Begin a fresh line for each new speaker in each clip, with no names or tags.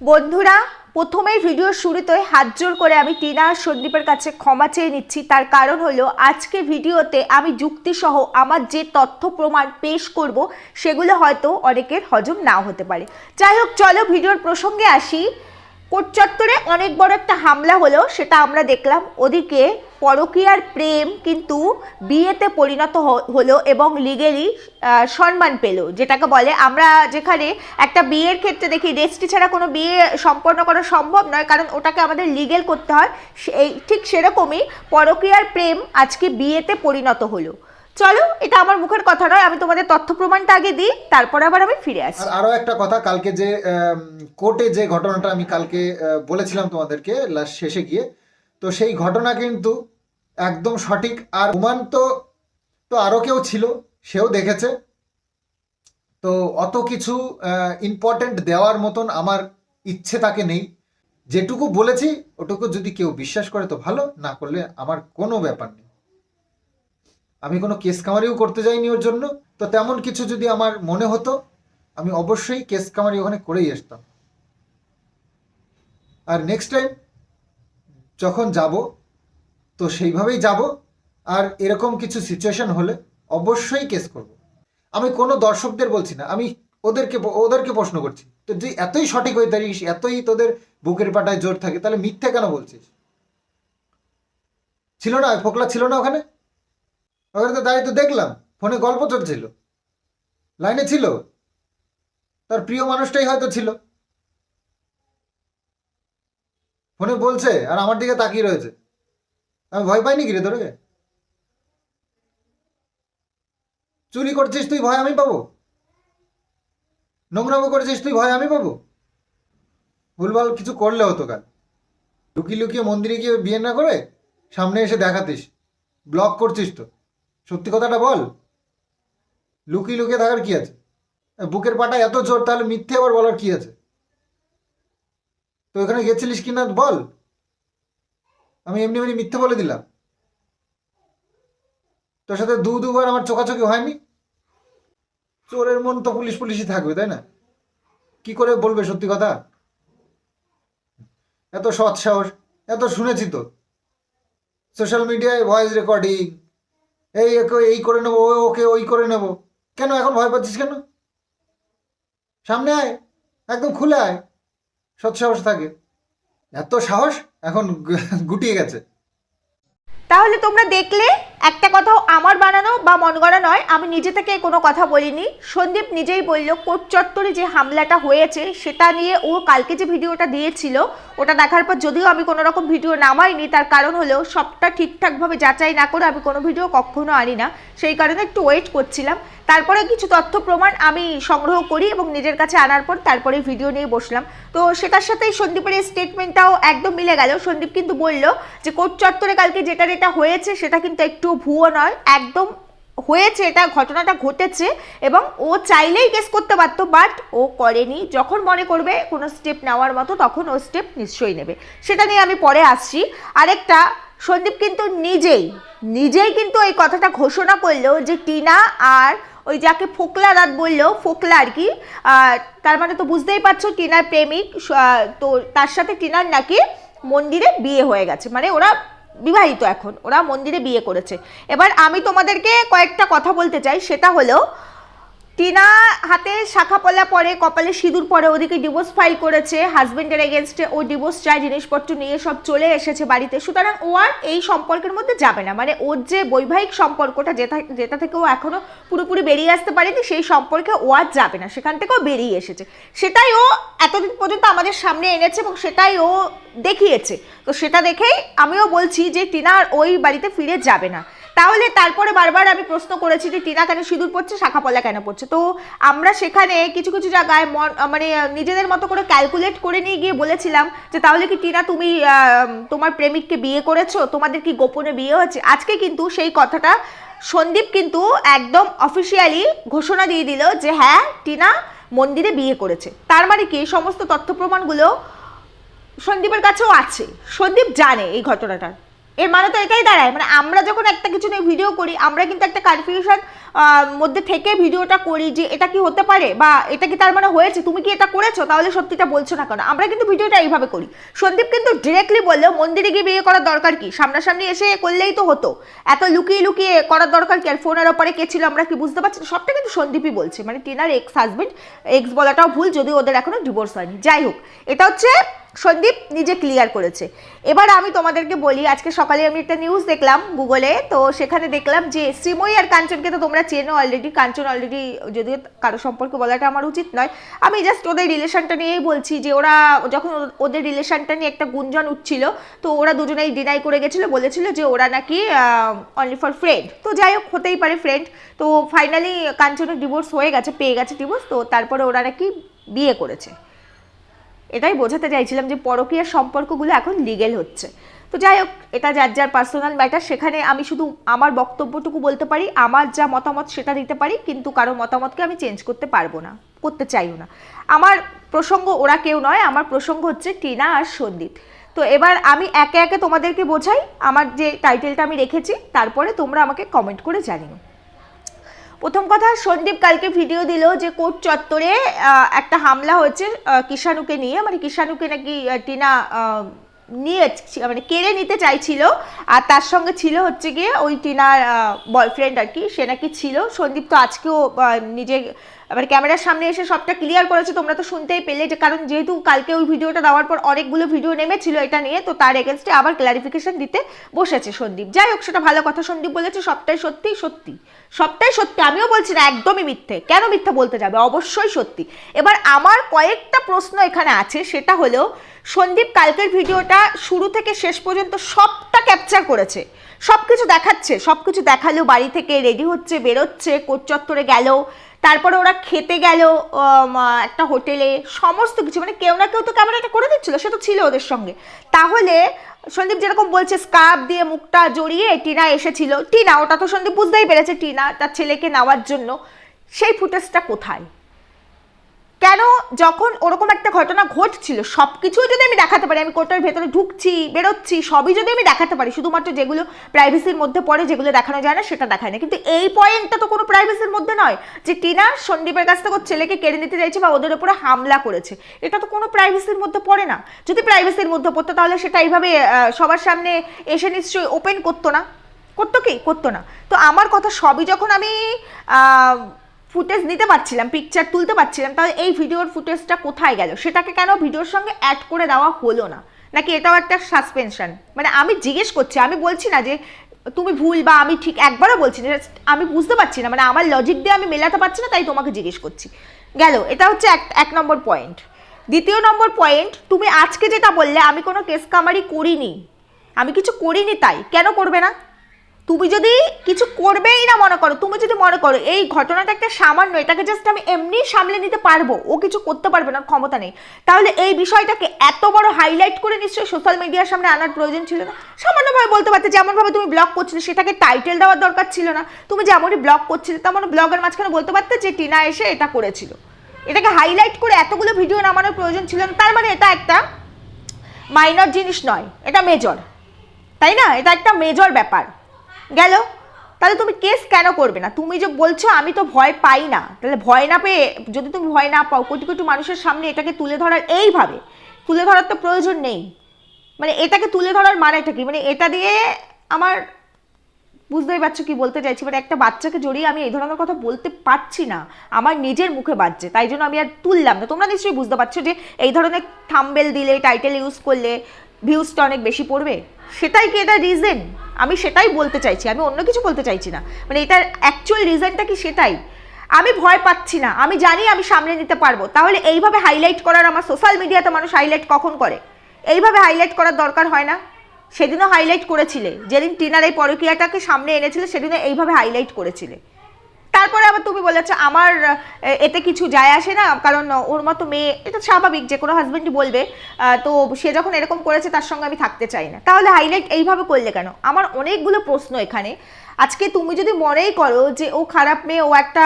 বন্ধুরা, প্রথমে ভিডিও শুরুতে হাত জোর করে আমি টিনা আর সন্দীপের কাছে ক্ষমা চেয়ে নিচ্ছি। তার কারণ হলো, আজকে ভিডিওতে আমি যুক্তিসহ আমার যে তথ্য প্রমাণ পেশ করব, সেগুলো হয়তো অনেকের হজম নাও হতে পারে। যাই হোক, চলো ভিডিওর প্রসঙ্গে আসি। কোট চত্বরে অনেক বড় একটা হামলা হলো সেটা আমরা দেখলাম। ওদিকে পরকীয়ার প্রেম কিন্তু বিয়েতে পরিণত হলো এবং লিগেলি সম্মান পেল, যেটাকে বলে আমরা যেখানে একটা বিয়ের ক্ষেত্রে দেখি, রেজিস্ট্রি ছাড়া কোনো বিয়ে সম্পন্ন করা সম্ভব নয়, কারণ ওটাকে আমাদের লিগেল করতে হয়। সেই ঠিক সেরকমই পরকীয়ার প্রেম আজকে বিয়েতে পরিণত হলো। চলো, এটা আমার মুখের কথা নয়, আমি তোমাদের তথ্য প্রমাণটা আগে দিই, তারপরে আবার আমি ফিরে আসি।
আর আরও একটা কথা, কালকে যে কোর্টে যে ঘটনাটা আমি কালকে বলেছিলাম তোমাদেরকে লাস্ট শেষে গিয়ে, তো সেই ঘটনা কিন্তু একদম সঠিক, আর হুমান তো তো আরও কেউ ছিল, সেও দেখেছে। তো অত কিছু ইম্পর্টেন্ট দেওয়ার মতন আমার ইচ্ছে তাকে নেই। যেটুকু বলেছি, ওটুকু যদি কেউ বিশ্বাস করে তো ভালো, না করলে আমার কোনো ব্যাপার নেই। আমি কোনো কেস কামারিও করতে যাইনি ওর জন্য। তো তেমন কিছু যদি আমার মনে হতো, আমি অবশ্যই কেস কামারি ওখানে করেই আসতাম। আর নেক্সট টাইম যখন যাব, তো সেইভাবেই যাব। আর এরকম কিছু সিচুয়েশন হলে অবশ্যই কেস করব। আমি কোনো দর্শকদের বলছি না, আমি ওদেরকে ওদেরকে প্রশ্ন করছি, তো যে এতই সঠিক হয়ে দাঁড়িয়েছিস, এতই তোদের বুকের পাটায় জোর থাকে, তাহলে মিথ্যে কেন বলছিস? ছিল না, ফোকলা ছিল না ওখানে? ওখানে তো দাঁড়িয়ে তো দেখলাম, ফোনে গল্প চলছিল। লাইনে ছিল। তার প্রিয় মানুষটাই হয়তো ছিল। ফোনে বলছে, আর আমার দিকে তাকিয়ে রয়েছে। আমি ভয় পাইনি কি রে তোরে? চুরি করছিস তুই, ভয় আমি পাবো? নোংরামো করেছিস তুই, ভয় আমি পাবো? ভুলভাল কিছু করলে হতো কাল। লুকিয়ে লুকিয়ে মন্দিরে গিয়ে বিয়ে না করে সামনে এসে দেখাতিস। ব্লক করছিস তো। সত্যি কথাটা বল? লুকিয়ে লুকিয়ে থাকার কি আছে? বুকের পাটা এত জোর, তাহলে মিথ্যে আবার বলার কি আছে? তো এখানে গেছিলিস কিনা বল? আমি এমনি এমনি মিথ্যে বলে দিলাম। তোর সাথে দু দুবার আমার চোখাচোখি হয়নি? চোরের মন তো পুলিশ পুলিশই থাকবে, তাই না? কি করে বলবে সত্যি কথা? এত সৎ সাহস এত শুনেছি তো। সোশ্যাল মিডিয়ায় ভয়েস রেকর্ডিং এই একে এই করে নেব ওকে ওই করে নেব। কেন, এখন ভয় পাচ্ছিস কেন? সামনে আয়, একদম খুলে আয়। সৎ সাহস থাকে। এত সাহস, এখন গুটিয়ে গেছে।
তাহলে তোমরা দেখলে একটা কথাও আমার বানানো বা মন গড়া নয়। আমি নিজে থেকে কোনো কথা বলিনি। সন্দীপ নিজেই বলল, কোর্ট চত্বরে যে হামলাটা হয়েছে, সেটা নিয়ে ও কালকে যে ভিডিওটা দিয়েছিল, ওটা দেখার পর যদিও আমি কোনো রকম ভিডিও নামাইনি, তার কারণ হলো সবটা ঠিকঠাকভাবে যাচাই না করে আমি কোনো ভিডিও কখনো আনি না। সেই কারণে একটু ওয়েট করছিলাম। তারপরে কিছু তথ্য প্রমাণ আমি সংগ্রহ করি এবং নিজের কাছে আনার পর তারপরে ভিডিও নিয়ে বসলাম। তো সেটার সাথে সন্দীপের এই স্টেটমেন্টটাও একদম মিলে গেল। সন্দীপ কিন্তু বলল যে কোট চত্বরে কালকে যেটা যেটা হয়েছে সেটা কিন্তু একটু ভুয়ো নয়। একদম হয়েছে এটা, ঘটনাটা ঘটেছে এবং ও চাইলেই কেস করতে পারতো বাট ও করেনি। যখন মনে করবে কোনো স্টেপ নেওয়ার মতো, তখন ও স্টেপ নিশ্চয়ই নেবে। সেটা নিয়ে আমি পরে আসছি। আরেকটা, সন্দীপ কিন্তু নিজেই নিজেই কিন্তু এই কথাটা ঘোষণা করল যে, টিনা আর ওই যাকে ফোকলা রাত বলল, ফোকলা আর কি তার মানে তো বুঝতেই পারছ টিনার প্রেমিক তো তার সাথে টিনার নাকি মন্দিরে বিয়ে হয়ে গেছে। মানে ওরা বিবাহিত এখন, ওরা মন্দিরে বিয়ে করেছে। এবার আমি তোমাদেরকে কয়েকটা কথা বলতে চাই, সেটা হলো টিনা হাতে শাখা পলা পরে, কপালে সিঁদুর পরে, ওদিকে ডিভোর্স ফাইল করেছে হাজবেন্ডের এগেনস্টে ও ডিভোর্স চায়, জিনিসপত্র নিয়ে সব চলে এসেছে বাড়িতে। সুতরাং ও আর এই সম্পর্কের মধ্যে যাবে না। মানে ওর যে বৈবাহিক সম্পর্কটা যেটা যেটা থেকে ও এখনও পুরোপুরি বেরিয়ে আসতে পারেনি, সেই সম্পর্কে ও আর যাবে না। সেখান থেকেও বেরিয়ে এসেছে। সেটাই ও এতদিন পর্যন্ত আমাদের সামনে এনেছে এবং সেটাই ও দেখিয়েছে। তো সেটা দেখেই আমিও বলছি যে টিনা আর ওই বাড়িতে ফিরে যাবে না। তাহলে তারপরে বারবার আমি প্রশ্ন করেছি যে টিনা কেন সিঁদুর পড়ছে শাখা পলা কেন পড়ছে তো আমরা সেখানে কিছু কিছু জায়গায় মন নিজেদের মতো করে ক্যালকুলেট করে নিয়ে গিয়ে বলেছিলাম যে তাহলে কি টিনা তুমি তোমার প্রেমিককে বিয়ে করেছ? তোমাদের কি গোপনে বিয়ে হচ্ছে আজকে কিন্তু সেই কথাটা সন্দীপ কিন্তু একদম অফিসিয়ালি ঘোষণা দিয়ে দিল যে হ্যাঁ টিনা মন্দিরে বিয়ে করেছে। তার মানে কি? সমস্ত তথ্য প্রমাণগুলো সন্দীপের কাছেও আছে। সন্দীপ জানে এই ঘটনাটা। এর মানে তো এটাই দাঁড়ায়। মানে আমরা যখন একটা কিছু নিয়ে ভিডিও করি, আমরা কিন্তু একটা কনফিউশন মধ্যে থেকে ভিডিওটা করি যে এটা কি হতে পারে বা এটা কি তার মানে হয়েছে, তুমি কি এটা করেছ? তাহলে সত্যিটা বলছো না কেন? আমরা কিন্তু ভিডিওটা এইভাবে করি। সন্দীপ কিন্তু ডিরেক্টলি বললেও মন্দিরে গিয়ে বিয়ে করার দরকার কি? সামনাসামনি এসে করলেই তো হতো। এত লুকিয়ে লুকিয়ে করার দরকার কি? আর ফোনের ওপরে কে ছিল আমরা কি বুঝতে পারছি? সবটা কিন্তু সন্দীপই বলছে। মানে টিনার এক্স হাজবেন্ড এক্স বলাটাও ভুল যদি ওদের এখনও ডিভোর্স হয়নি। যাই হোক, এটা হচ্ছে সন্দীপ নিজে ক্লিয়ার করেছে। এবার আমি তোমাদেরকে বলি, আজকে সকালে আমি একটা নিউজ দেখলাম গুগলে, তো সেখানে দেখলাম যে শ্রীময়ী আর কাঞ্চনকে তো তোমরা চেনো অলরেডি কাঞ্চন অলরেডি যদিও কারও সম্পর্কে বলাটা আমার উচিত নয়, আমি জাস্ট ওদের রিলেশনটা নিয়েই বলছি যে ওরা যখন ওদের রিলেশনটা নিয়ে একটা গুঞ্জন উঠছিল, তো ওরা দুজনেই ডিনাই করে গেছিল, বলেছিল যে ওরা নাকি অনলি ফর ফ্রেন্ড তো যাই হোক, হতেই পারে ফ্রেন্ড তো ফাইনালি কাঞ্চনের ডিভোর্স হয়ে গেছে, পেয়ে গেছে ডিভোর্স তো তারপরে ওরা নাকি বিয়ে করেছে। এটাই বোঝাতে চাইছিলাম যে পরকীয়ার সম্পর্কগুলো এখন লিগেল হচ্ছে। তো যাই হোক, এটা যার যার পার্সোনাল ম্যাটার সেখানে আমি শুধু আমার বক্তব্যটুকু বলতে পারি, আমার যা মতামত সেটা দিতে পারি, কিন্তু কারও মতামতকে আমি চেঞ্জ করতে পারব না, করতে চাইও না। আমার প্রসঙ্গ ওরা কেউ নয়, আমার প্রসঙ্গ হচ্ছে টিনা আর সন্দীপ। তো এবার আমি একে একে তোমাদেরকে বোঝাই, আমার যে টাইটেলটা আমি রেখেছি, তারপরে তোমরা আমাকে কমেন্ট করে জানিও। প্রথম কথা, সন্দীপ কালকে ভিডিও দিল যে কোর্ট চত্বরে একটা হামলা হয়েছে কিষাণুকে নিয়ে। মানে কিষাণুকে নাকি টিনা নিয়ে মানে কেড়ে নিতে চাইছিল। আর তার সঙ্গে ছিল হচ্ছে গিয়ে ওই টিনার বয়ফ্রেন্ড আর কি, সে নাকি ছিল। সন্দীপ তো আজকেও নিজে মানে ক্যামেরার সামনে এসে সবটা ক্লিয়ার করেছে, তোমরা তো শুনতেই পেলে যে কারণ যেহেতু কালকে ওই ভিডিওটা দেওয়ার পর অনেকগুলো ভিডিও নেমেছিল এটা নিয়ে, তো তার এগেনস্টে আবার ক্লারিফিকেশন দিতে বসেছে সন্দীপ। যাই হোক, সেটা ভালো কথা সন্দীপ বলেছে, সবটাই সত্যি সত্যি। সবটাই সত্যি, আমিও বলছি না, একদমই মিথ্যে। কেন মিথ্যে বলতে যাবে? অবশ্যই সত্যি। এবার আমার কয়েকটা প্রশ্ন এখানে আছে, সেটা হলো, সন্দীপ কালকের ভিডিওটা শুরু থেকে শেষ পর্যন্ত সবটা ক্যাপচার করেছে। সব কিছু দেখাচ্ছে সব কিছু দেখাল, বাড়ি থেকে রেডি হচ্ছে, বেরোচ্ছে, কোট চত্বরে গেল তারপরে ওরা খেতে গেল একটা হোটেলে, সমস্ত কিছু মানে কেউ না কেউ তো ক্যামেরাটা করে দিচ্ছিল, সে তো ছিল ওদের সঙ্গে। তাহলে সন্দীপ যেরকম বলছে, স্কার্ফ দিয়ে মুখটা জড়িয়ে টিনা এসেছিল। টিনা, ওটা তো সন্দীপ বুঝতেই পেরেছে, টিনা তার ছেলেকে নেওয়ার জন্য। সেই ফুটেজটা কোথায়? কেন যখন ওরকম একটা ঘটনা ঘটছিল সব কিছুই যদি আমি দেখাতে পারি, আমি কোর্টের ভেতরে ঢুকছি, বেরোচ্ছি, সবই যদি আমি দেখাতে পারি, শুধুমাত্র যেগুলো প্রাইভেসির মধ্যে পড়ে, যেগুলো দেখানো যায় না, সেটা দেখায় না। কিন্তু এই পয়েন্টটা তো কোনো প্রাইভেসির মধ্যে নয় যে টিনা সন্দীপের কাছ থেকে ছেলেকে কেড়ে নিতে চাইছে বা ওদের উপরে হামলা করেছে। এটা তো কোনো প্রাইভেসির মধ্যে পড়ে না। যদি প্রাইভেসির মধ্যে পড়তো, তাহলে সেটা এইভাবে সবার সামনে এসে নিশ্চয়ই ওপেন করতো না। করতো কি? করতো না। তো আমার কথা, সবই যখন আমি ফুটেজ নিতে পারছিলাম পিকচার তুলতে পারছিলাম, তাহলে এই ভিডিওর ফুটেজটা কোথায় গেল? সেটাকে কেন ভিডিওর সঙ্গে অ্যাড করে দেওয়া হলো না? নাকি এটাও একটা সাসপেনশন মানে আমি জিজ্ঞেস করছি, আমি বলছি না যে তুমি ভুল বা আমি ঠিক একবারও বলছি না আমি বুঝতে পারছি না মানে আমার লজিক দিয়ে আমি মেলাতে পারছি না, তাই তোমাকে জিজ্ঞেস করছি। গেল, এটা হচ্ছে এক এক নম্বর পয়েন্ট দ্বিতীয় নম্বর পয়েন্ট তুমি আজকে যেটা বললে, আমি কোনো কেস কামারি করিনি। আমি কিছু করিনি তাই। কেন করবে না? তুমি যদি কিছু করবেই না মনে করো, তুমি যদি মনে করো এই ঘটনাটা একটা সামান্য, এটাকে জাস্ট আমি এমনি সামলে নিতে পারব, ও কিছু করতে পারবে না, ক্ষমতা নেই, তাহলে এই বিষয়টাকে এত বড় হাইলাইট করে নিশ্চয়ই সোশ্যাল মিডিয়ার সামনে আনার প্রয়োজন ছিল না। সামান্যভাবে বলতে পারতে, যেমনভাবে তুমি ব্লগ করছিলে, সেটাকে টাইটেল দেওয়ার দরকার ছিল না। তুমি যেমনই ব্লগ করছিলে, তেমন ব্লগের মাঝখানে বলতে পারতে যে টিনা এসে এটা করেছিল। এটাকে হাইলাইট করে এতগুলো ভিডিও নামানোর প্রয়োজন ছিল না, তার মানে এটা একটা মাইনর জিনিস নয়, এটা মেজর তাই না? এটা একটা মেজর ব্যাপার। গেল? তাহলে তুমি কেস কেন করবে না? তুমি যে বলছো, আমি তো ভয় পাই না। তাহলে ভয় না পেয়ে, যদি তুমি ভয় না পাও, কোটি কোটি মানুষের সামনে এটাকে তুলে ধরার এইভাবে, তুলে ধরার তো প্রয়োজন নেই। মানে এটাকে তুলে ধরার মানেটা কি? মানে এটা দিয়ে আমার, বুঝতেই পারছ কি বলতে চাইছি? মানে একটা বাচ্চাকে জড়িয়ে আমি এই ধরনের কথা বলতে পারছি না। আমার নিজের মুখে বাজছে, তাই জন্য আমি আর তুললাম না। তোমরা নিশ্চয়ই বুঝতে পারছ যে এই ধরনের থাম্বেল দিলে টাইটেল ইউজ করলে ভিউজটা অনেক বেশি পড়বে? সেটাই কি এটা রিজন আমি সেটাই বলতে চাইছি, আমি অন্য কিছু বলতে চাইছি না। মানে এটার অ্যাকচুয়াল রিজনটা কি সেটাই? আমি ভয় পাচ্ছি না, আমি জানি আমি সামনে নিতে পারব। তাহলে এইভাবে হাইলাইট করার আমার সোশ্যাল মিডিয়াতে মানুষ হাইলাইট কখন করে? এইভাবে হাইলাইট করার দরকার হয় না? সেদিনও হাইলাইট করেছিলে, যেদিন টিনার এই পরকীয়াটাকে সামনে এনেছিলে, সেদিনও এইভাবে হাইলাইট করেছিলে। তারপরে আবার তুমি বলেছ আমার এতে কিছু যায় আসে না, কারণ ওর মতো মেয়ে, এটা স্বাভাবিক, যে কোনো হাজব্যান্ডই বলবে তো সে যখন এরকম করেছে, তার সঙ্গে আমি থাকতে চাই না। তাহলে হাইলাইট এইভাবে করলে কেন? আমার অনেকগুলো প্রশ্ন এখানে। আজকে তুমি যদি মনেই করো যে ও খারাপ মেয়ে, ও একটা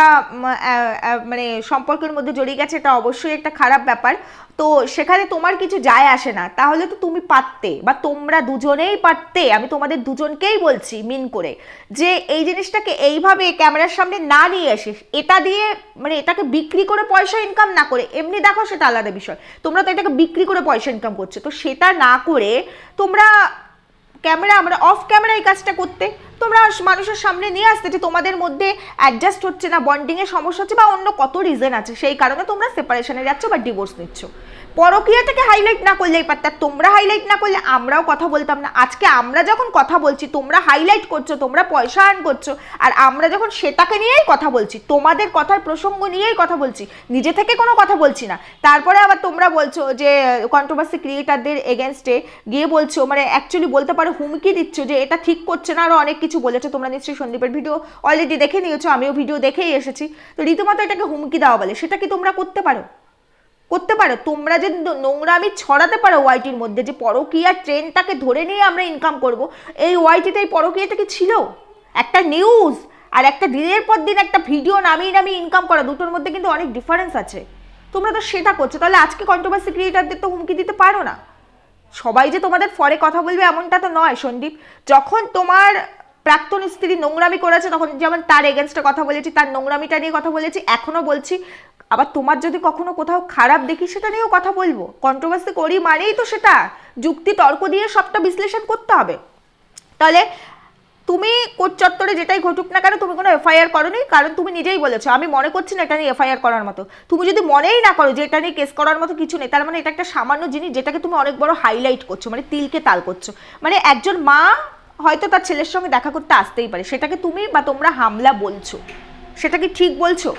মানে সম্পর্কের মধ্যে জড়িয়ে গেছে, এটা অবশ্যই একটা খারাপ ব্যাপার। তো সেখানে তোমার কিছু যায় আসে না। তাহলে তো তুমি পারতে, বা তোমরা দুজনেই পারতে, আমি তোমাদের দুজনকেই বলছি মিন করে, যে এই জিনিসটাকে এইভাবে ক্যামেরার সামনে না নিয়ে এসে, এটা দিয়ে মানে এটাকে বিক্রি করে পয়সা ইনকাম না করে, এমনি দেখো সেটা আলাদা বিষয়। তোমরা তো এটাকে বিক্রি করে পয়সা ইনকাম করছ। তো সেটা না করে তোমরা ক্যামেরা, আমরা অফ ক্যামেরা এই কাজটা করতে। তোমরা মানুষের সামনে নিয়ে আসতে যে তোমাদের মধ্যে অ্যাডজাস্ট হচ্ছে না বন্ডিংয়ের সমস্যা হচ্ছে বা অন্য কত রিজন আছে, সেই কারণে তোমরা সেপারেশনে যাচ্ছ বা ডিভোর্স নিচ্ছ। পরকীয়াটাকে হাইলাইট না করলেই পারতাম তোমরা হাইলাইট না করলে আমরাও কথা বলতাম না। আজকে আমরা যখন কথা বলছি, তোমরা হাইলাইট করছ, তোমরা পয়সা আর্ন করছ, আর আমরা যখন সেটাকে নিয়েই কথা বলছি, তোমাদের কথার প্রসঙ্গ নিয়েই কথা বলছি, নিজে থেকে কোনো কথা বলছি না। তারপরে আবার তোমরা বলছো যে কন্ট্রোভার্সি ক্রিয়েটারদের এগেনস্টে গিয়ে বলছো মানে অ্যাকচুয়ালি বলতে পারো, হুমকি দিচ্ছ যে, এটা ঠিক করছে না আরও অনেক কিছু বলেছ। তোমরা নিশ্চয়ই সন্দীপের ভিডিও অলরেডি দেখে নিয়েছো, আমিও ভিডিও দেখেই এসেছি। তো রীতিমতো এটাকে হুমকি দেওয়া বলে, সেটা কি তোমরা করতে পারো? করতে পারো। তোমরা নো- নোংরামি ছড়াতে পারো ওয়াইটির মধ্যে, যে পরকীয়া ট্রেনটাকে ধরে নিয়ে আমরা ইনকাম করব, এই ওয়াইটিতে এই পরকীয়াটা কি ছিল? একটা নিউজ আর একটা দিনের পর দিন একটা ভিডিও নামিয়ে নামিয়ে ইনকাম করা, দুটোর মধ্যে কিন্তু অনেক ডিফারেন্স আছে। তোমরা তো সেটা করছ। তাহলে আজকে কন্ট্রোভার্সি ক্রিয়েটারদের তো হুমকি দিতে পারো না। সবাই যে তোমাদের ফরে কথা বলবে এমনটা তো নয়, সন্দীপ। যখন তোমার প্রাক্তন স্ত্রী নোংরামি করেছে, তখন যেমন তার এগেনস্টে কথা বলেছি, তার নোংরামিটা নিয়ে কথা বলেছি এখনও বলছি আবার তোমার যদি কখনো কোথাও খারাপ দেখি সেটা নিয়েও কথা বলব। কন্ট্রোভার্সি করি মানেই তো সেটা। যুক্তি, তর্ক দিয়ে সবটা বিশ্লেষণ করতে হবে। তাহলে তুমি কোর্ট চত্বরে যেটাই ঘটুক না কেন, তুমি কোনো এফআইআর করোনি? কারণ তুমি নিজেই বলেছ, আমি মনে করছি না এটা নিয়ে এফআইআর করার মতো। তুমি যদি মনেই না করো যে এটা নিয়ে কেস করার মতো কিছু নেই, তার মানে এটা একটা সামান্য জিনিস যেটাকে তুমি অনেক বড় হাইলাইট করছ মানে তিলকে তাল করছ। মানে একজন মা হয়তো তার ছেলের সঙ্গে দেখা করতে আসতেই পারে। সেটাকে তুমি বা তোমরা হামলা বলছো। সেটা কি ঠিক বলছো?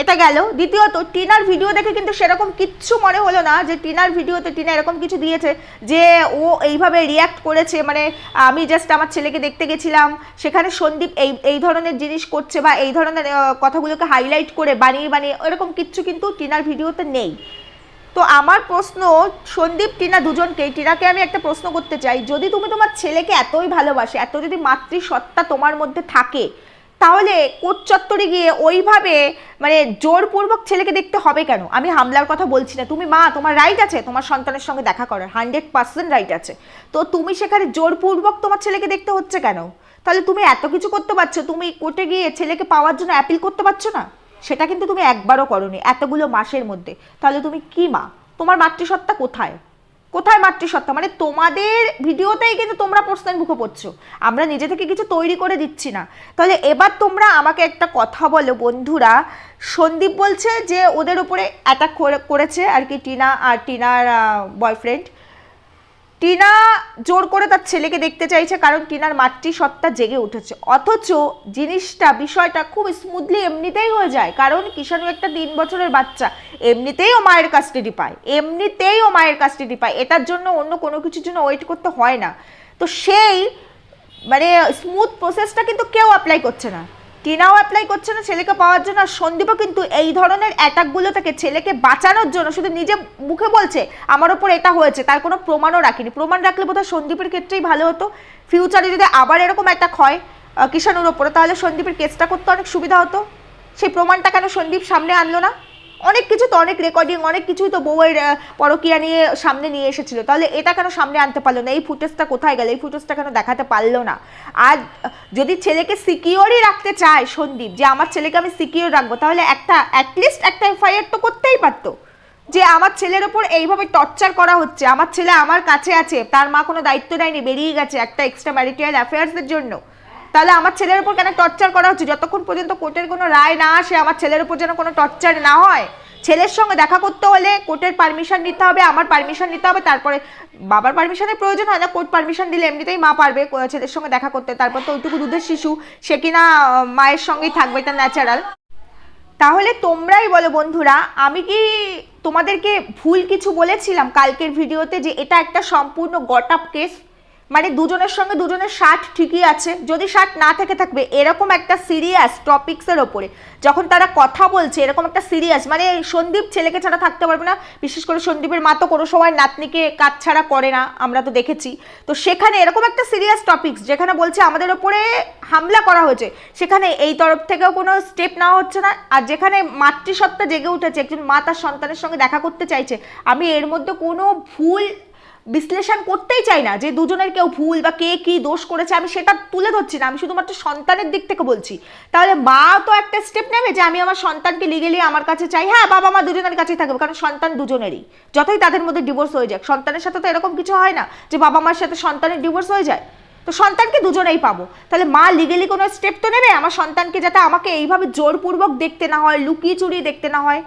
এটা গেল। দ্বিতীয়ত, টিনার ভিডিও দেখে কিন্তু সেরকম কিচ্ছু মনে হলো না যে টিনার ভিডিওতে টিনা এরকম কিছু দিয়েছে, যে ও এইভাবে রিয়াক্ট করেছে। মানে আমি জাস্ট আমার ছেলেকে দেখতে গেছিলাম, সেখানে সন্দীপ এই এই ধরনের জিনিস করছে বা এই ধরনের কথাগুলোকে হাইলাইট করে বানিয়ে বানিয়ে, এরকম কিচ্ছু কিন্তু টিনার ভিডিওতে নেই। তো আমার প্রশ্ন, সন্দীপ, টিনা দুজনকেই, টিনাকে আমি একটা প্রশ্ন করতে চাই, যদি তুমি তোমার ছেলেকে এতই ভালোবাসে, এত যদি মাতৃসত্তা তোমার মধ্যে থাকে তাহলে কোট চত্বরে গিয়ে ওইভাবে মানে জোরপূর্বক ছেলেকে দেখতে হবে কেন? আমি হামলার কথা বলছি না। তুমি মা, তোমার রাইট আছে, তোমার সন্তানের সঙ্গে দেখা করার। হান্ড্রেড পার্সেন্ট রাইট আছে। তো তুমি সেখানে জোরপূর্বক তোমার ছেলেকে দেখতে হচ্ছে কেন? তাহলে তুমি এত কিছু করতে পারছ, তুমি কোর্টে গিয়ে ছেলেকে পাওয়ার জন্য অ্যাপিল করতে পারছ না? সেটা কিন্তু তুমি একবারও করনি, এতগুলো মাসের মধ্যে। তাহলে তুমি কি মা? তোমার মাতৃসত্তা কোথায়? কোথায় মাতৃসত্তা মানে তোমাদের ভিডিওতেই কিন্তু তোমরা প্রশ্নের মুখে পড়ছো। আমরা নিজে থেকে কিছু তৈরি করে দিচ্ছি না। তাহলে এবার তোমরা আমাকে একটা কথা বলো, বন্ধুরা। সন্দীপ বলছে যে ওদের উপরে অ্যাটাক করেছে আর কি টিনা আর টিনার বয়ফ্রেন্ড টিনা জোর করে তার ছেলেকে দেখতে চাইছে কারণ টিনার মাতৃসত্তা জেগে উঠেছে। অথচ জিনিসটা, বিষয়টা খুব স্মুথলি এমনিতেই হয়ে যায়, কারণ কিষাণু একটা তিন বছরের বাচ্চা, এমনিতেই ও মায়ের কাস্টাডি পায়, এমনিতেই ও মায়ের কাস্টাডি পায়, এটার জন্য অন্য কোনো কিছুর জন্য ওয়েট করতে হয় না। তো সেই মানে স্মুথ প্রসেসটা কিন্তু কেউ অ্যাপ্লাই করছে না। টিনাও অ্যাপ্লাই করছে না, ছেলেকে পাওয়ার জন্য। আর সন্দীপও কিন্তু এই ধরনের অ্যাটাকগুলো তাকে ছেলেকে বাঁচানোর জন্য শুধু নিজে মুখে বলছে, আমার ওপর এটা হয়েছে। তার কোনো প্রমাণও রাখিনি। প্রমাণ রাখলে বোধহয় সন্দীপের ক্ষেত্রেই ভালো হতো। ফিউচারে যদি আবার এরকম অ্যাটাক হয় কিষাণের ওপরে তাহলে সন্দীপের কেসটা করতে অনেক সুবিধা হতো। সেই প্রমাণটা কেন সন্দীপ সামনে আনলো না? অনেক কিছু তো, অনেক রেকর্ডিং অনেক কিছুই তো বউয়ের পরকিয়া নিয়ে সামনে নিয়ে এসেছিল। তাহলে এটা কেন সামনে আনতে পারল না? এই ফুটেজটা কোথায় গেল? এই ফুটেজটা কেন দেখাতে পারল না? আর যদি ছেলেকে সিকিওরই রাখতে চায় সন্দীপ, যে আমার ছেলেকে আমি সিকিওর রাখব, তাহলে একটা অ্যাটলিস্ট একটা এফআইআর তো করতেই পারতো। যে আমার ছেলের ওপর এইভাবে টর্চার করা হচ্ছে, আমার ছেলে আমার কাছে আছে, তার মা কোনো দায়িত্ব নেয়নি, বেরিয়ে গেছে একটা এক্সট্রা ম্যারিটাল অ্যাফেয়ার্সের জন্য। তাহলে আমার ছেলের উপর কেন টর্চার করা হচ্ছে? যতক্ষণ পর্যন্ত কোর্টের কোনো রায় না আসে, আমার ছেলের উপর যেন কোনো টর্চার না হয়। ছেলের সঙ্গে দেখা করতে হলে কোর্টের পারমিশন নিতে হবে, আমার পারমিশন নিতে হবে, তারপরে বাবার পারমিশনের প্রয়োজন হয় না, কোর্ট পারমিশন দিলে এমনিতেই মা পারবে ছেলের সঙ্গে দেখা করতে। তারপর তো ওইটুকু দুধের শিশু, সে কিনা মায়ের সঙ্গেই থাকবে, এটা ন্যাচারাল তাহলে তোমরাই বলো বন্ধুরা, আমি কি তোমাদেরকে ভুল কিছু বলেছিলাম কালকের ভিডিওতে যে এটা একটা সম্পূর্ণ গট আপ কেস? মানে দুজনের সঙ্গে দুজনের শার্ট ঠিকই আছে। যদি শার্ট না থেকে থাকবে, এরকম একটা সিরিয়াস টপিক্সের ওপরে, যখন তারা কথা বলছে, এরকম একটা সিরিয়াস মানে সন্দীপ ছেলেকে ছাড়া থাকতে পারবে না। বিশেষ করে সন্দীপের মা তো কোনো সময় নাতনিকে কাজ ছাড়া করে না, আমরা তো দেখেছি। তো সেখানে এরকম একটা সিরিয়াস টপিকস যেখানে বলছে আমাদের ওপরে হামলা করা হয়েছে, সেখানে এই তরফ থেকেও কোনো স্টেপ নেওয়া হচ্ছে না। আর যেখানে মাতৃসত্তা জেগে উঠেছে, একজন মা তার সন্তানের সঙ্গে দেখা করতে চাইছে, আমি এর মধ্যে কোনো ভুল বিশ্লেষণ করতেই চাই না যে দুজনের কেউ ভুল বা কে কি দোষ করেছে, আমি সেটা তুলে ধরছি না। আমি শুধুমাত্র সন্তানের দিক থেকে বলছি। তাহলে মা তো একটা স্টেপ নেবে যে আমি আমার সন্তানকে লিগেলি আমার কাছে চাই। হ্যাঁ বাবা মা দুজনের কাছেই থাকবে, কারণ সন্তান দুজনেরই। যতই তাদের মধ্যে ডিভোর্স হয়ে যাক, সন্তানের সাথে তো এরকম কিছু হয় না যে বাবা মার সাথে সন্তানের ডিভোর্স হয়ে যায়। তো সন্তানকে দুজনেই পাবো। তাহলে মা লিগেলি কোনো স্টেপ তো নেবে? আমার সন্তানকে যাতে আমাকে এইভাবে জোরপূর্বক দেখতে না হয় লুকিয়ে চুরিয়ে দেখতে না হয়?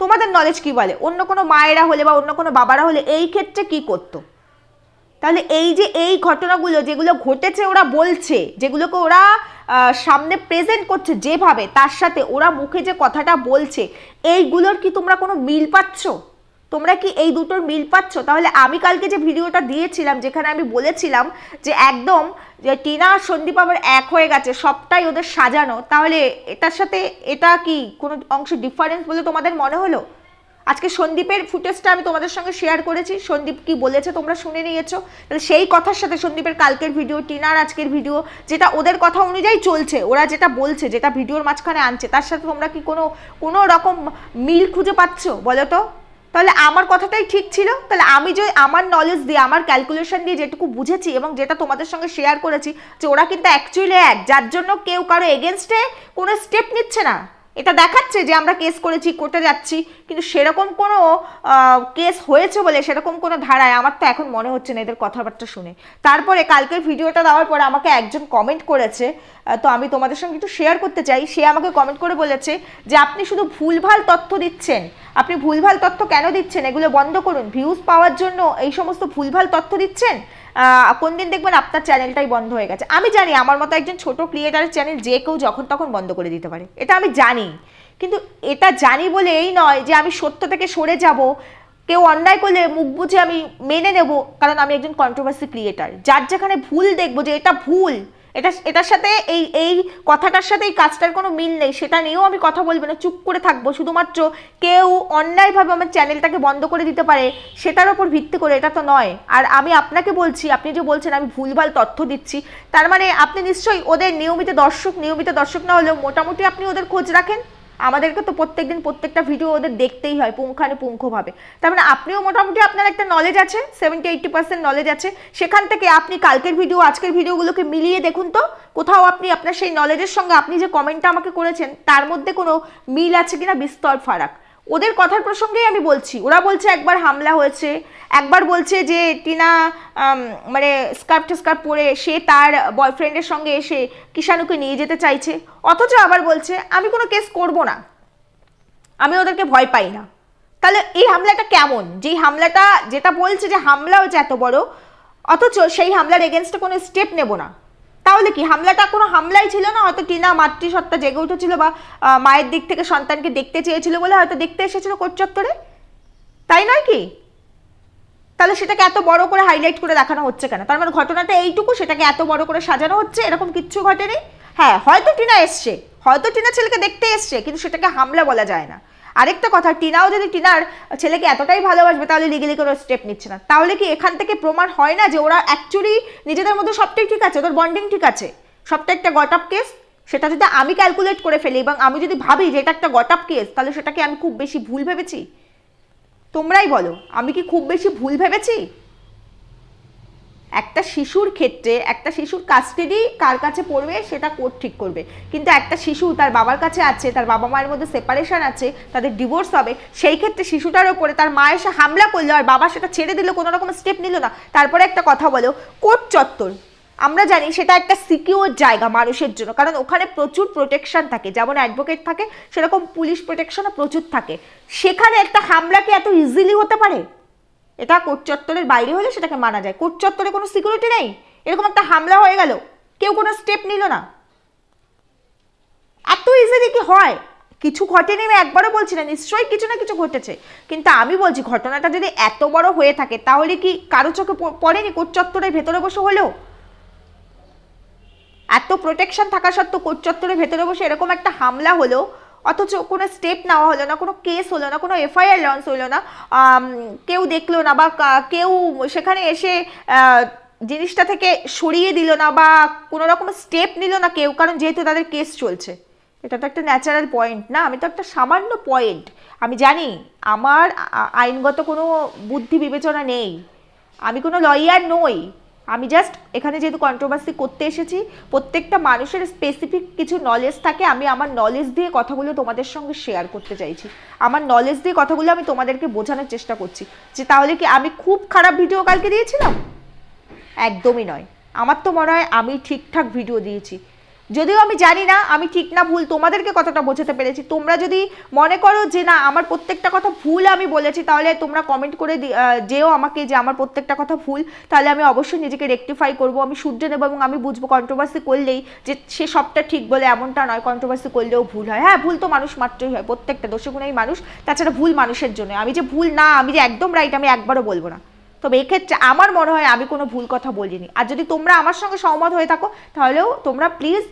তোমাদের নলেজ কি বলে? অন্য কোনো মায়েরা হলে বা অন্য কোনো বাবারা হলে এই ক্ষেত্রে কি করত? তাহলে এই যে এই ঘটনাগুলো যেগুলো ঘটেছে ওরা বলছে, যেগুলোকে ওরা সামনে প্রেজেন্ট করছে যেভাবে, তার সাথে ওরা মুখে যে কথাটা বলছে, এইগুলোর কি তোমরা কোনো মিল পাচ্ছ? তোমরা কি এই দুটোর মিল পাচ্ছ? তাহলে আমি কালকে যে ভিডিওটা দিয়েছিলাম, যেখানে আমি বলেছিলাম যে একদম যে টিনা আর সন্দীপ আবার এক হয়ে গেছে, সবটাই ওদের সাজানো, তাহলে এটার সাথে এটা কি কোনো অংশ ডিফারেন্স বলে তোমাদের মনে হলো? আজকে সন্দীপের ফুটেজটা আমি তোমাদের সঙ্গে শেয়ার করেছি, সন্দীপ কি বলেছে তোমরা শুনে নিয়েছো। তাহলে সেই কথার সাথে সন্দীপের কালকের ভিডিও, টিনার আজকের ভিডিও, যেটা ওদের কথা অনুযায়ী চলছে, ওরা যেটা বলছে, যেটা ভিডিওর মাঝখানে আনছে, তার সাথে তোমরা কি কোনো কোনো রকম মিল খুঁজে পাচ্ছ বলো তো? তাহলে আমার কথাটাই ঠিক ছিল? তাহলে আমি যে আমার নলেজ দিয়ে, আমার ক্যালকুলেশন দিয়ে যেটুকু বুঝেছি এবং যেটা তোমাদের সঙ্গে শেয়ার করেছি, যে ওরা কিন্তু অ্যাকচুয়ালি এক, যার জন্য কেউ কারও এগেনস্টে কোনো স্টেপ নিচ্ছে না। এটা দেখাচ্ছে যে আমরা কেস করেছি, কোর্টে যাচ্ছি, কিন্তু সেরকম কোনো কেস হয়েছে বলে, সেরকম কোনো ধারায় আমার তো এখন মনে হচ্ছে না এদের কথাবার্তা শুনে। তারপরে কালকের ভিডিওটা দেওয়ার পরে আমাকে একজন কমেন্ট করেছে তো আমি তোমাদের সঙ্গে একটু শেয়ার করতে চাই। সে আমাকে কমেন্ট করে বলেছে যে, আপনি শুধু ভুলভাল তথ্য দিচ্ছেন। আপনি ভুলভাল তথ্য কেন দিচ্ছেন? এগুলো বন্ধ করুন। ভিউজ পাওয়ার জন্য এই সমস্ত ভুলভাল তথ্য দিচ্ছেন? কোন দিন দেখবেন আপনার চ্যানেলটাই বন্ধ হয়ে গেছে। আমি জানি আমার মতো একজন ছোট ক্রিয়েটারের চ্যানেল যে কেউ যখন তখন বন্ধ করে দিতে পারে। এটা আমি জানি। কিন্তু এটা জানি বলে এই নয় যে আমি সত্য থেকে সরে যাব। কেউ অন্যায় করলে মুখ বুঝে আমি মেনে নেব। কারণ আমি একজন কন্ট্রোভার্সি ক্রিয়েটার যার যেখানে ভুল দেখব যে এটা ভুল এটা, এটার সাথে এই এই কথাটার সাথে এই কাজটার কোনো মিল নেই, সেটা নিয়েও আমি কথা বলব না, চুপ করে থাকব। শুধুমাত্র কেউ অন্যায়ভাবে আমার চ্যানেলটাকে বন্ধ করে দিতে পারে, সেটার ওপর ভিত্তি করে, এটা তো নয়। আর আমি আপনাকে বলছি, আপনি যে বলছেন, আমি ভুলভাল তথ্য দিচ্ছি, তার মানে আপনি নিশ্চয়ই ওদের নিয়মিত দর্শক নিয়মিত দর্শক না হলেও মোটামুটি আপনি ওদের খোঁজ রাখেন? আমাদেরকে তো প্রত্যেক দিন প্রত্যেকটা ভিডিও ওদের দেখতেই হয়, পুঙ্খানুপুঙ্খভাবে। তার মানে আপনিও মোটামুটি আপনার একটা নলেজ আছে সেভেন্টি এইটটি পার্সেন্ট নলেজ আছে। সেখান থেকে আপনি কালকের ভিডিও আজকের ভিডিওগুলোকে মিলিয়ে দেখুন তো, কোথাও আপনি আপনার সেই নলেজের সঙ্গে আপনি যে কমেন্টটা আমাকে করেছেন, তার মধ্যে কোনো মিল আছে কিনা? বিস্তর ফারাক। ওদের কথার প্রসঙ্গেই আমি বলছি। ওরা বলছে একবার হামলা হয়েছে, একবার বলছে যে টিনা মানে স্কার্ফ স্কার্ফ পরে সে তার বয়ফ্রেন্ডের সঙ্গে এসে কিষাণুকে নিয়ে যেতে চাইছে। অথচ আবার বলছে, আমি কোনো কেস করব না। আমি ওদেরকে ভয় পাই না। তাহলে এই হামলাটা কেমন? যেই হামলাটা, যেটা বলছে যে হামলা হয়েছে এত বড়, অথচ সেই হামলার এগেনস্টে কোনো স্টেপ নেব না। তাহলে কি? হামলাটা কোনো হামলাই ছিল না? হয়তো টিনা মাতৃসত্তা জেগে উঠেছিল বা মায়ের দিক থেকে সন্তানকে দেখতে চেয়েছিল বলে হয়তো দেখতে এসেছিল কোট চত্বরে? তাই নয় কি? তাহলে সেটাকে এত বড় করে হাইলাইট করে দেখানো হচ্ছে কেন? তার মানে ঘটনাটা এইটুকু, সেটাকে এত বড় করে সাজানো হচ্ছে, এরকম কিচ্ছু ঘটেনি? হ্যাঁ হয়তো টিনা এসছে, হয়তো টিনা ছেলেকে দেখতে এসছে, কিন্তু সেটাকে হামলা বলা যায় না। আরেকটা কথা, টিনাও যদি টিনার ছেলেকে এতটাই ভালোবাসবে, তাহলে লিগেলি কোনো স্টেপ নিচ্ছে না। তাহলে কি এখান থেকে প্রমাণ হয় না যে ওরা অ্যাকচুয়ালি নিজেদের মধ্যে সবটাই ঠিক আছে, ওদের বন্ডিং ঠিক আছে? সবটা একটা গট আপ কেস সেটা যদি আমি ক্যালকুলেট করে ফেলি এবং আমি যদি ভাবি যে এটা একটা গট আপ কেস তাহলে সেটাকে আমি খুব বেশি ভুল ভেবেছি? তোমরাই বলো, আমি কি খুব বেশি ভুল ভেবেছি? একটা শিশুর ক্ষেত্রে, একটা শিশুর কাস্টাডি কার কাছে পড়বে সেটা কোর্ট ঠিক করবে। কিন্তু একটা শিশু তার বাবার কাছে আছে, তার বাবা মায়ের মধ্যে সেপারেশন আছে, তাদের ডিভোর্স হবে, সেই ক্ষেত্রে শিশুটার ওপরে তার মা এসে হামলা করল আর বাবা সেটা ছেড়ে দিল, কোনো রকম স্টেপ নিল না। তারপরে একটা কথা বলো, কোর্ট চত্বর। আমরা জানি সেটা একটা সিকিউর জায়গা মানুষের জন্য, কারণ ওখানে প্রচুর প্রোটেকশন থাকে, যেমন অ্যাডভোকেট থাকে, সেরকম পুলিশ প্রোটেকশনও প্রচুর থাকে। সেখানে একটা হামলা কি এত ইজিলি হতে পারে? এটা কোর্ট চত্বরের বাইরে হলে সেটাকে মানা যায়। কোর্ট চত্বরে কোনো সিকিউরিটি নেই? এরকম একটা হামলা হয়ে গেল। কেউ কোনো স্টেপ নিল না। এত ইজিলি কি হয়? কিছু ঘটেনি, আমি একবারও বলছি না, নিশ্চয়ই কিছু না কিছু ঘটেছে। কিন্তু আমি বলছি, ঘটনাটা যদি এত বড় হয়ে থাকে, তাহলে কি কারও চোখে পড়েনি কোট চত্বরের ভেতরে বসে হলেও? এত প্রোটেকশন থাকা সত্ত্বেও কোট চত্বরের ভেতরে বসে এরকম একটা হামলা হলো অথচ কোনো স্টেপ নেওয়া হলো না, কোনো কেস হলো না, কোনো এফআইআর লঞ্চ হলো না কেউ দেখল না বা কেউ সেখানে এসে জিনিসটা থেকে সরিয়ে দিল না বা কোনো রকম স্টেপ নিল না কেউ, কারণ যেহেতু তাদের কেস চলছে। এটা তো একটা ন্যাচারাল পয়েন্ট না, আমি তো একটা সামান্য পয়েন্ট আমি জানি, আমার আইনগত কোনো বুদ্ধি বিবেচনা নেই। আমি কোনো লয়ার নই। আমি জাস্ট এখানে যেহেতু কন্ট্রোভার্সি করতে এসেছি, প্রত্যেকটা মানুষের স্পেসিফিক কিছু নলেজ থাকে, আমি আমার নলেজ দিয়ে কথাগুলো তোমাদের সঙ্গে শেয়ার করতে চাইছি। আমার নলেজ দিয়ে কথাগুলো আমি তোমাদেরকে বোঝানোর চেষ্টা করছি, যে তাহলে কি আমি খুব খারাপ ভিডিও কালকে দিয়েছিলাম? একদমই নয়। আমার তো মনে হয় আমি ঠিকঠাক ভিডিও দিয়েছি। যদিও আমি জানি না, আমি ঠিক না ভুল, তোমাদেরকে কতটা বোঝাতে পেরেছি। তোমরা যদি মনে করো যে না, আমার প্রত্যেকটা কথা ভুল আমি বলেছি, তাহলে তোমরা কমেন্ট করে যেও আমাকে যে আমার প্রত্যেকটা কথা ভুল, তাহলে আমি অবশ্যই নিজেকে রেকটিফাই করব। আমি শুধরে নেব এবং আমি বুঝব কন্ট্রোভার্সি করলেই যে সে সবটা ঠিক বলে এমনটা নয় কন্ট্রোভার্সি করলেও ভুল হয়। হ্যাঁ ভুল তো মানুষ মাত্রই হয়, প্রত্যেকটা দোষে গুণেই মানুষ, তাছাড়া ভুল মানুষের জন্য আমি যে ভুল না, আমি যে একদম রাইট আমি একবারও বলব না। তবে এক্ষেত্রে আমার মনে হয় আমি কোনো ভুল কথা বলিনি। আর যদি তোমরা আমার সঙ্গে সহমত হয়ে থাকো, তাহলেও তোমরা প্লিজ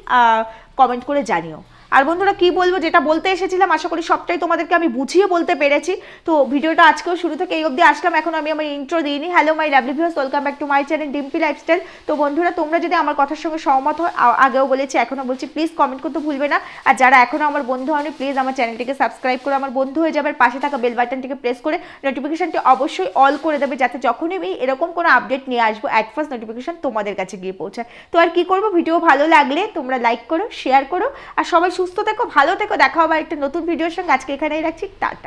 কমেন্ট করে জানিও। আর বন্ধুরা কি বলব, যেটা বলতে এসেছিলাম, আশা করি সবটাই তোমাদেরকে আমি বুঝিয়ে বলতে পেরেছি। তো ভিডিওটা আজকেও শুরু থেকে এই অবধি আসলাম, এখন আমি আমার ইন্ট্রো দিইনি। Hello my lovely views welcome back to my channel Dimpi lifestyle তো বন্ধুরা, তোমরা যদি আমার কথার সঙ্গে সহমত হয় আগেও বলেছি এখনও বলছি প্লিজ কমেন্ট করতে ভুলবে না। আর যারা এখনও আমার বন্ধু হয়নি প্লিজ আমার চ্যানেলটিকে সাবস্ক্রাইব করে আমার বন্ধু হয়ে যাবে পাশে থাকা বেল বাটনটিকে প্রেস করে নোটিফিকেশনটি অবশ্যই অল করে দেবে, যাতে যখনই আমি এরকম কোনো আপডেট নিয়ে আসব অ্যাট ফার্স্ট নোটিফিকেশন তোমাদের কাছে গিয়ে পৌঁছায়। তো আর কি করব, ভিডিও ভালো লাগলে তোমরা লাইক করো শেয়ার করো, আর সবাই সুস্থ থেকো ভালো থেকো দেখা হবে একটা নতুন ভিডিওর সঙ্গে। আজকে এখানেই রাখছি টাটা।